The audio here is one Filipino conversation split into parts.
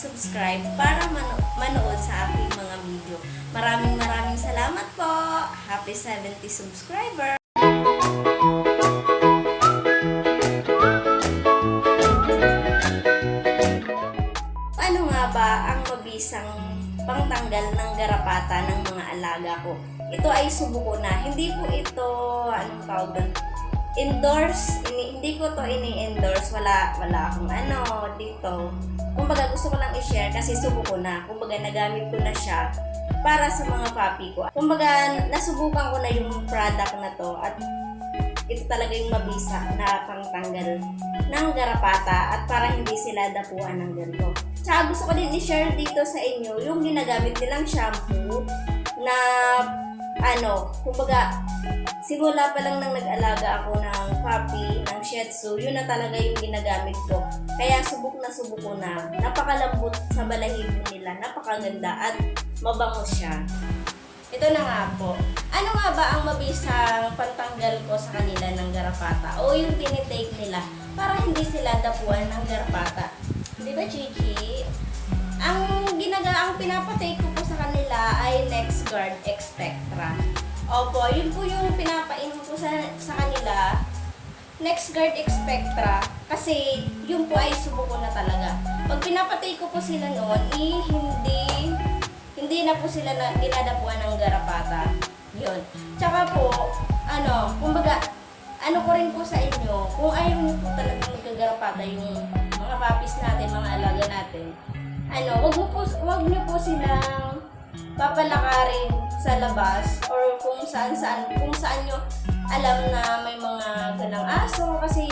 mag-subscribe para mano- manood sa aking mga video. Maraming maraming salamat po! Happy 70 subscriber! Ano nga ba ang mabisang pangtanggal ng garapata ng mga alaga ko? Ito ay subuko na. Hindi po ito, anong tawag doon? Endorse, ini, hindi ko to ini-endorse. Wala, wala akong ano dito. Kumbaga gusto ko lang i-share kasi subuko na. Kumbaga nagamit ko na siya para sa mga papi ko. Kumbaga nasubukan ko na yung product na to at ito talaga yung mabisa na pangtanggal ng garapata at para hindi sila dapuan ng ganito. Tsaka gusto ko din i-share dito sa inyo yung ginagamit nilang shampoo na ano, kumbaga simula pa lang nang nag-alaga ako ng puppy, ng Shih Tzu, yun na talaga yung ginagamit ko. Kaya subok na subok ko na. Napakalambot sa balahibo nila, napakaganda at mabango siya. Ito na nga po. Ano nga ba ang mabisang pantanggal ko sa kanila ng garapata o yung tinitake nila para hindi sila dapuan ng garapata? Di ba, Chichi? Ang ginaga ang pinapatake ko po sa kanila ay NextGuard Expectra. Opo, yun po yung pinapainom ko sa, sa kanila. NextGuard Expectra kasi yun po ay subuko na talaga. Pag pinapatay ko po sila noon, eh, hindi hindi na po sila na, dinadapuan ng garapata. Yun. Tsaka po, ano, kumbaga, ano ko rin po sa inyo, kung ayaw niyo po talagang nagkagarapata yung mga papis natin, mga alaga natin, ano, wag mo po, wag niyo po silang papalakarin sa labas or kung saan saan, kung saan nyo alam na may mga ganang aso kasi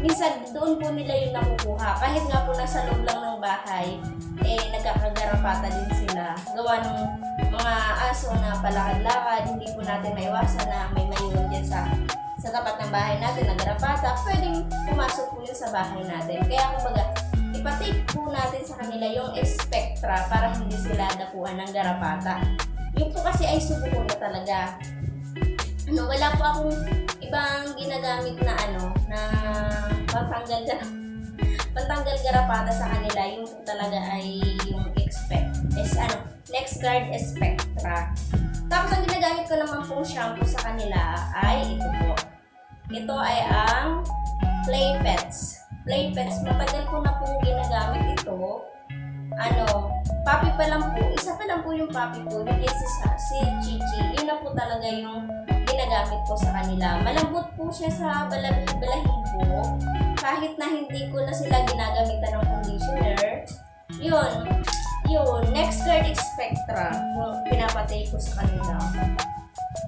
minsan doon po nila yung nakukuha. Kahit nga po nasa loob lang ng bahay, eh nagkakagarapata din sila. Gawa ng mga aso na palakad-lakad, hindi po natin maiwasan na may mayroon dyan sa sa tapat ng bahay natin na garapata, pwedeng pumasok po yun sa bahay natin. Kaya kumbaga, ipatake po natin sa kanila yung Spectra para hindi sila dapuan ng garapata. Yung po kasi ay subuko na talaga. Ano, wala po akong ibang ginagamit na ano, na pantanggal gar pantanggal garapata sa kanila. Yung po talaga ay yung expect, is ano, next guard Spectra. Tapos ang ginagamit ko naman pong shampoo sa kanila ay ito po. Ito ay ang Play Pets. Play Pets, matagal ko na pong ginagamit ito. Ano, papi pa lang po, isa pa lang po yung papi ko, yung si, si Chichi. Yun na po talaga yung ginagamit ko sa kanila. Malambot po siya sa balag balahibo. Kahit na hindi ko na sila ginagamitan ng conditioner. Yun. Yun. Next guard Spectra. Yung pinapatay ko sa kanila.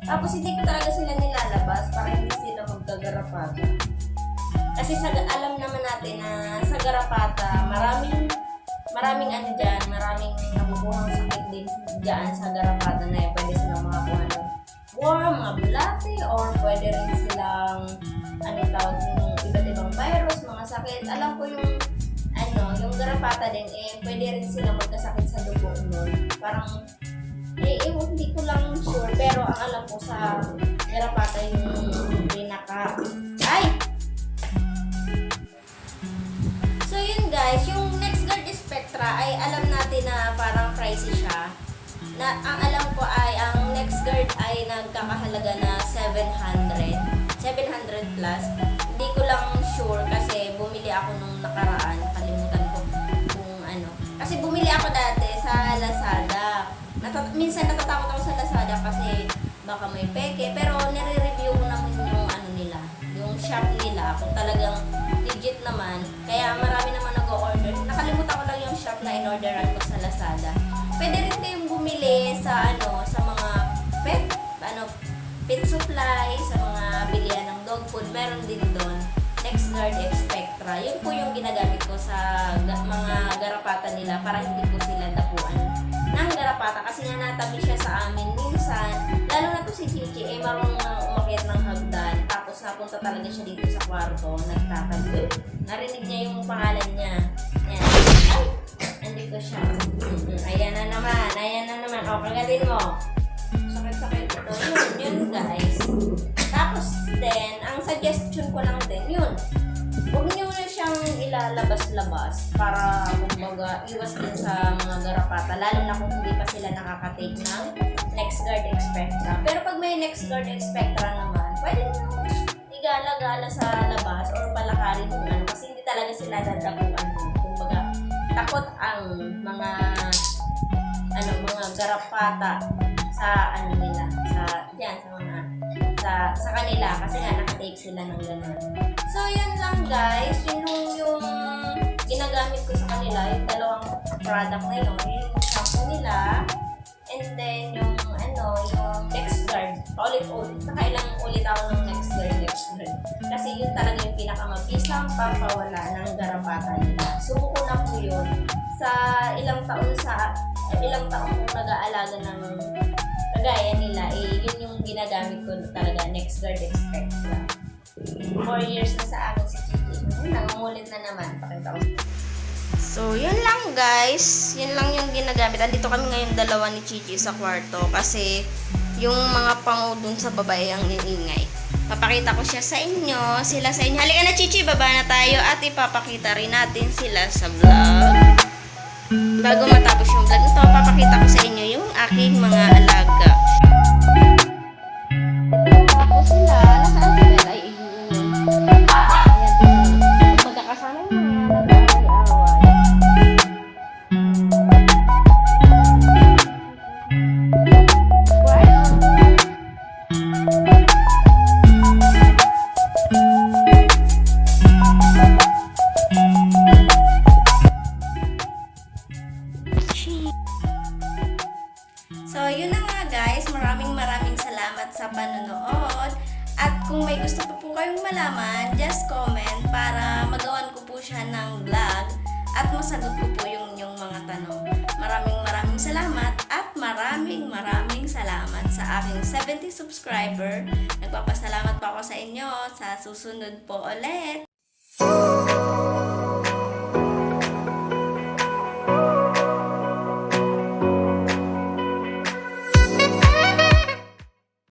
Tapos hindi ko talaga sila nilalabas para hindi sila magkagarapata. Kasi sa, alam naman natin na sa garapata, maraming maraming ano dyan, maraming nabubuhang sakit din dyan sa garapata na yan. Pwede silang makakuha ng worm, mga bulate, or pwede rin silang ano tawag yung iba't ibang virus, mga sakit. Alam ko yung ano, yung garapata din, eh, pwede rin sila magkasakit sa dugo nun. Parang, eh, eh, hindi ko lang sure, pero ang alam ko sa garapata yung pinaka, pricey siya. Na, ang alam ko ay ang next guard ay nagkakahalaga na 700. 700 plus. Hindi ko lang sure kasi bumili ako nung nakaraan. Kalimutan ko kung ano. Kasi bumili ako dati sa Lazada. Natat minsan natatakot ako sa Lazada kasi baka may peke. Pero nire-review ko naman yung ano nila. Yung shop nila. Kung talagang legit naman. Kaya marami naman nag-order. Nakalimutan ko lang yung shop na in-orderan ko. Pwede rin kayong bumili sa ano, sa mga pet, ano, pet supply, sa mga bilihan ng dog food. Meron din doon. Next Guard Expectra. Yun po yung ginagamit ko sa ga- mga garapata nila para hindi ko sila dapuan ng garapata kasi nga natabi siya sa amin minsan. Lalo na to si Chichi, eh marunong umakyat ng hagdan. Tapos napunta talaga siya dito sa kwarto, nagtatabi. Narinig niya yung pangalan niya. Andito siya. Ayan na naman, ayan na naman. O, kagatin mo. Sakit-sakit ito. Yun, yun guys. Tapos then, ang suggestion ko lang din, yun. Huwag niyo na siyang ila sa labas-labas para kumbaga iwas din sa mga garapata lalo na kung hindi pa sila nakaka-take ng next guard expectra. Pero pag may next guard expectra naman, pwede naman igala-gala sa labas or palakarin kung ano kasi hindi talaga sila dadapuan. Takot ang mga ano mga garapata sa ano nila sa yan sa mga sa sa kanila kasi nga nakatake sila ng ganun. So yun lang guys, yun yung, yung ginagamit ko sa kanila, yung dalawang product na yun, yung shampoo nila, and then yung ano, yung next guard, ulit-ulit, nakailang ulit ako ng next guard, next guard. Kasi yun talaga yung pinakamabisang papawala ng garapata nila. Subuko na po sa ilang taon sa ilang taon kong nag-aalaga ng kagaya nila, eh, yun yung ginagamit ko talaga, next guard expectra. Four years na sa akin si Chichi. Nangungulit na naman. Pakita ko. So, yun lang guys. Yun lang yung ginagamit. Andito kami ngayon dalawa ni Chichi sa kwarto kasi yung mga pango dun sa babae ang iingay. Papakita ko siya sa inyo, sila sa inyo. Halika na Chichi, baba na tayo at ipapakita rin natin sila sa vlog. Bago matapos yung vlog ito, papakita ko sa inyo yung aking mga alaga. Tapos sila, nasaan sila? Ay, yun. Gusto pa po kayong malaman, just comment para magawan ko po siya ng vlog at masagot ko po yung yung mga tanong. Maraming maraming salamat at maraming maraming salamat sa aking 70 subscriber. Nagpapasalamat po ako sa inyo sa susunod po ulit.